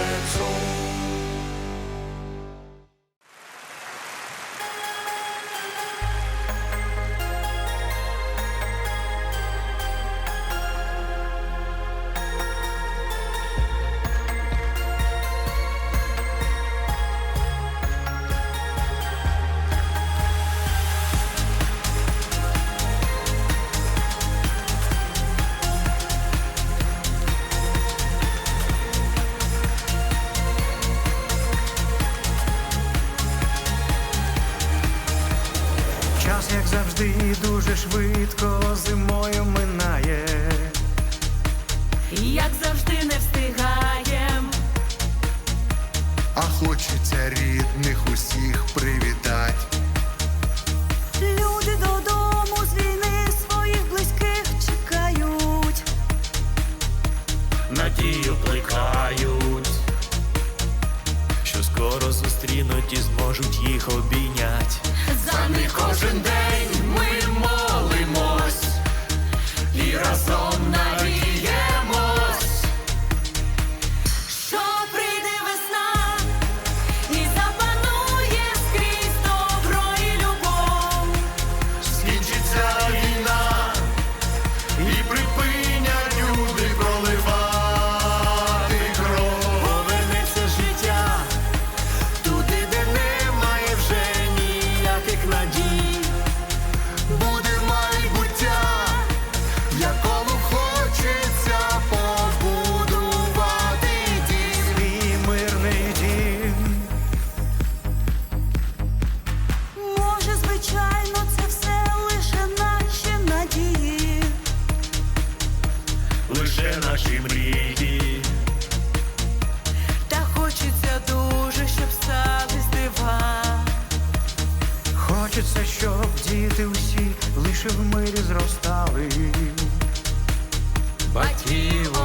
so Час, як завжди, дуже швидко зимою минає. Як завжди не встигаєм, а хочеться рідних усіх привітать. Люди додому з війни своїх близьких чекають. надію плекають, що скоро зустрінуть і зможуть їх обійнять. Лише наші мрії. Та хочеться дуже, щоб стались дива. Хочеться, щоб діти усі лише в мирі зростали. Батьків